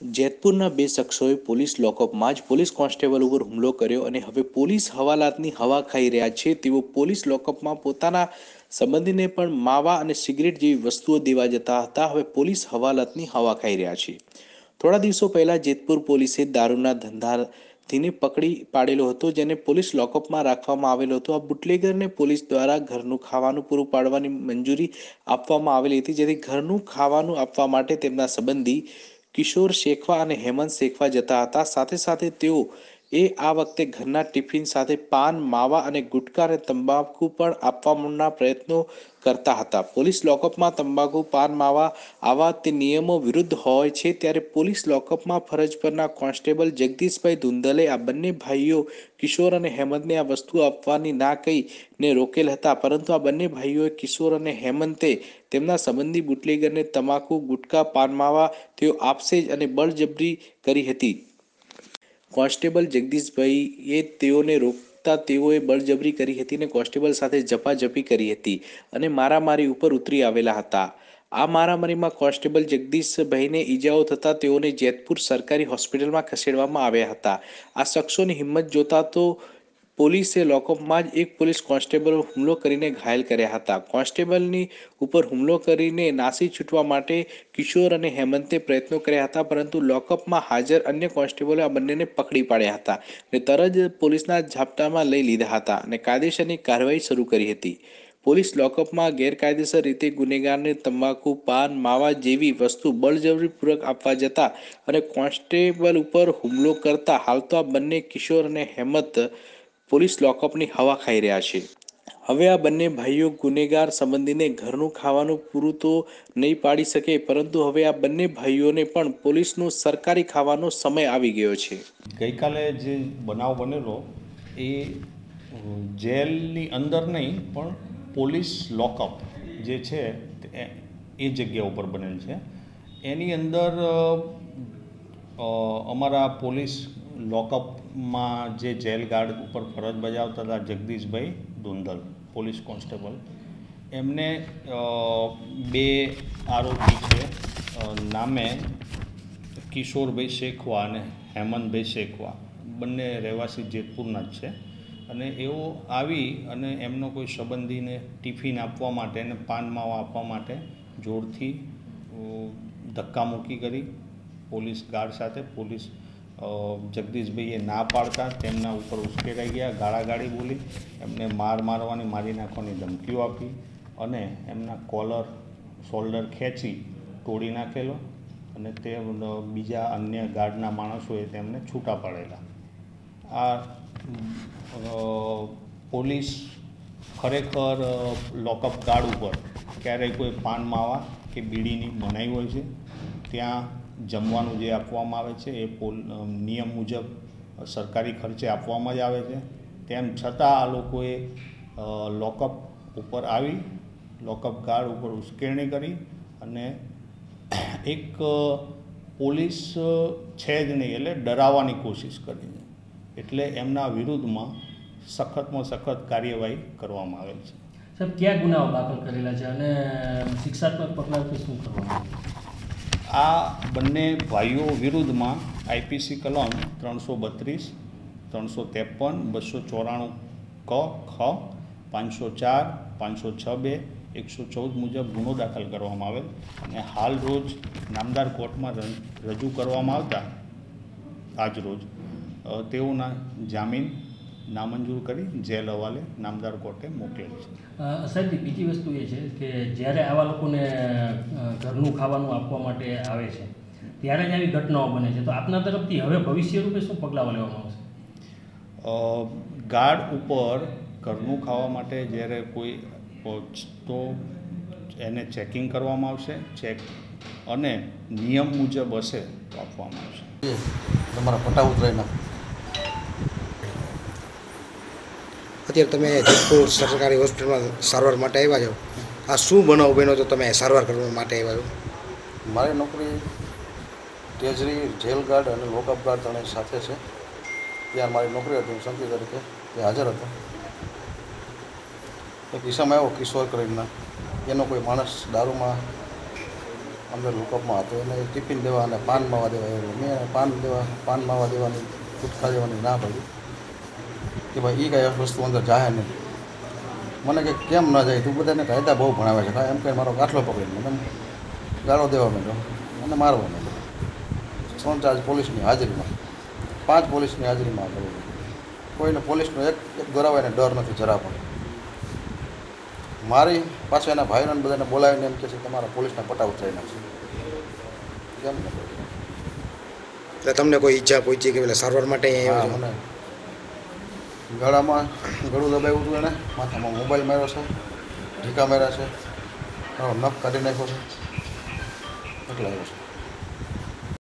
જેતપુરના બે શખ્સોએ પોલીસ લોકઅપમાં જ પોલીસ કોન્સ્ટેબલ ઉપર હુમલો કર્યો અને હવે પોલીસ હવાલાતની હવા ખાઈ રહ્યા છે. તેઓ પોલીસ લોકઅપમાં પોતાના સંબંધીને પણ માવા અને સિગરેટ જેવી વસ્તુઓ દેવા જતા હતા. હવે પોલીસ હવાલાતની હવા ખાઈ રહ્યા છે. થોડા દિવસો પહેલા જેતપુર પોલીસે દારૂના ધંધાથીને પકડી પાડેલો હતો, જેને પોલીસ લોકઅપમાં રાખવામાં આવેલો હતો. આ બુટલેગરને પોલીસ દ્વારા ઘરનું ખાવાનું પૂરું પાડવાની મંજૂરી આપવામાં આવેલી હતી, જેથી ઘરનું ખાવાનું આપવા માટે તેમના સંબંધી કિશોર શેખવા અને હેમંત શેખવા જતા હતા. સાથે સાથે તેઓ એ આ વખતે ઘરના ટિફિન સાથે પાન, માવા અને ગુટકા અને તંબાકુ પણ આપવાના પ્રયત્નો કરતા હતા. પોલીસ લોકઅપમાં તંબાકુ, પાન, માવા આવા તે નિયમો વિરુદ્ધ હોય છે ત્યારે પોલીસ લોકઅપમાં ફરજ પરના કોન્સ્ટેબલ જગદીશભાઈ ધુંદલે આ બંને ભાઈઓ કિશોર અને હેમંતને આ વસ્તુ આપવાની ના કહીને રોકેલ હતા. પરંતુ આ બંને ભાઈઓએ કિશોર અને હેમંતે તેમના સંબંધી બુટલેગરને તમાકુ ગુટકા પાનમાવા તેઓ આપશે જ અને બળજબરી કરી હતી. કોન્સ્ટેબલ જગદીશભાઈએ તેઓને રોકતા તેઓએ બળજબરી કરી હતી અને કોન્સ્ટેબલ સાથે ઝપાઝપી કરી હતી અને મારામારી ઉપર ઉતરી આવેલા હતા. આ મારામારીમાં કોન્સ્ટેબલ જગદીશભાઈને ઈજાઓ થતાં તેઓને જેતપુર સરકારી હોસ્પિટલમાં ખસેડવામાં આવ્યા હતા. આ શખ્સોની હિંમત જોતા તો પોલીસે લોકઅપમાં જ એક પોલીસ કોન્સ્ટેબલ હુમલો કરીને ઘાયલ કર્યા હતા. કોન્સ્ટેબલની ઉપર હુમલો કરીને નાસી છૂટવા માટે કિશોર અને હેમંતે પ્રયત્નો કર્યા હતા, પરંતુ લોકઅપમાં હાજર અન્ય કોન્સ્ટેબલે આ બંનેને પકડી પાડ્યા હતા અને તરત જ પોલીસના ઝાપટામાં લઈ લીધા હતા અને કાયદેસરની કાર્યવાહી શરૂ કરી હતી. પોલીસ લોકઅપમાં ગેરકાયદેસર રીતે ગુનેગારને તંબાકુ પાન, માવા જેવી વસ્તુ બળજબરીપૂર્વક આપવા જતા અને કોન્સ્ટેબલ ઉપર હુમલો કરતા હાલ તો આ બંને કિશોર અને હેમંત પોલીસ લોકઅપની હવા ખાઈ રહ્યા છે. હવે આ બંને ભાઈઓ ગુનેગાર સંબંધીને ઘરનું ખાવાનું પૂરું તો નહીં પાડી શકે, પરંતુ હવે આ બંને ભાઈઓને પણ પોલીસનું સરકારી ખાવાનો સમય આવી ગયો છે. ગઈકાલે જે બનાવ બનેલો, એ જેલની અંદર નહીં, પણ પોલીસ લોકઅપ જે છે, એ જગ્યા ઉપર બનેલ છે. એની અંદર અમારા પોલીસ લોકઅપમાં જે જેલ ગાર્ડ ઉપર ફરજ બજાવતા હતા જગદીશભાઈ ધુંધલ પોલીસ કોન્સ્ટેબલ, એમને બે આરોપી છે. નામે કિશોરભાઈ શેખવા અને હેમંતભાઈ શેખવા. બંને રહેવાસી જેતપુરના જ છે. અને એઓ આવી અને એમનો કોઈ સંબંધીને ટિફિન આપવા માટે અને પાન માવા આપવા માટે જોરથી ધક્કા ધક્કામુક્કી કરી. પોલીસ ગાર્ડ સાથે પોલીસ જગદીશભાઈએ ના પાડતા, તેમના ઉપર ઉશ્કેરાઈ ગયા, ગાળાગાળી બોલી, એમને માર મારવાની મારી નાખવાની ધમકીઓ આપી અને એમના કોલર શોલ્ડર ખેંચી તોડી નાખેલો અને તે બીજા અન્ય ગાર્ડના માણસોએ તેમને છૂટા પાડેલા. આ પોલીસ ખરેખર લોકઅપ ગાર્ડ ઉપર ક્યારેય કોઈ પાન માવા કે બીડીની મનાઈ હોય છે. ત્યાં જમવાનું જે આપવામાં આવે છે, એ પોલ નિયમ મુજબ સરકારી ખર્ચે આપવામાં જ આવે છે. તેમ છતાં આ લોકોએ લોકઅપ ઉપર આવી, લોકઅપ ગાર્ડ ઉપર ઉશ્કેરણી કરી અને એક પોલીસ છે જ નહીં, એટલે ડરાવવાની કોશિશ કરી એટલે એમના વિરુદ્ધમાં સખતમાં સખત કાર્યવાહી કરવામાં આવેલ છે. સાહેબ, ક્યાં ગુનાઓ દાખલ કરેલા છે અને શિક્ષાત્મક પગલાં શું કરવામાં આવ્યું? આ બંને ભાઈઓ વિરુદ્ધમાં આઈપીસી કલમ ત્રણસો બત્રીસ, ત્રણસો ત્રેપન, બસો ચોરાણું ક, ખ, પાંચસો ચાર, પાંચસો છ બે, એકસો ચૌદ મુજબ ગુનો દાખલ કરવામાં આવેલ અને હાલ રોજ નામદાર કોર્ટમાં રજૂ કરવામાં આવતા આજ રોજ તેઓના જામીન નામંજૂર કરી જેલ હવાલે નામદાર કોર્ટે મોકલેલી છે. સાહેબ બીજી વસ્તુ એ છે કે જ્યારે આવા લોકોને ઘરનું ખાવાનું આપવા માટે આવે છે ત્યારે જ આવી ઘટનાઓ બને છે. તો આપના તરફથી હવે ભવિષ્ય રૂપે શું પગલાં લેવામાં આવશે? ગાર્ડ ઉપર ઘરનું ખાવા માટે જ્યારે કોઈ પહોંચ તો એને ચેકિંગ કરવામાં આવશે ચેક અને નિયમ મુજબ હશે તો આપવામાં આવશે. તમારા પટ્ટા ઉતરાઈ નાખો અત્યારે તમે જેતપુર સરકારી હોસ્પિટલમાં સારવાર માટે આવ્યા છો. આ શું બનાવ બન્યો તો તમે સારવાર કરવા માટે આવ્યા છો? મારી નોકરી તેજરી, જેલ ગાર્ડ અને લોકઅપ ગાર્ડ ત્રણેય સાથે છે. ત્યાં મારી નોકરી હતી સંતી તરીકે ત્યાં હાજર હતો. એક કિસ્સામાં આવ્યો કિશોર કરીને એનો કોઈ માણસ દારૂમાં અંદર લોકઅપમાં હતો. એને ટિફિન દેવા અને પાન માવા દેવા એવું મેં પાન દેવા, પાન માવા દેવાની, ગુટખા દેવાની ના પાડી. કે ભાઈ એ કાંઈ વસ્તુ અંદર જાય નહીં. મને કે કેમ ન જાય તું બધાને કાયદા બહુ ભણાવે છે. એમ કંઈ મારો કાટલો પકડીને મને ગાળો દેવા માંડ્યો. અને મારવા માંડ્યો. ત્રણ ચાર્જ પોલીસની હાજરીમાં. પાંચ પોલીસની હાજરીમાં કરવું કોઈને પોલીસનો એક એક ગોરાવાયને ડર નથી જરા પણ. મારી પાસે એના ભાઈઓને બધાને બોલાવીને એમ કહે છે તમારા પોલીસના પટા ઉતરાઈ નાખશે કેમ એટલે તમને કોઈ ઈચ્છા પહોંચી કે પેલા સારવાર માટે મને ગળામાં ગળું દબાવ્યું હતું એને. માથામાં મોબાઈલ માર્યો છે, ઢીકા માર્યા છે. નખ કાઢી નાખ્યો છે. એટલે આવ્યો છે.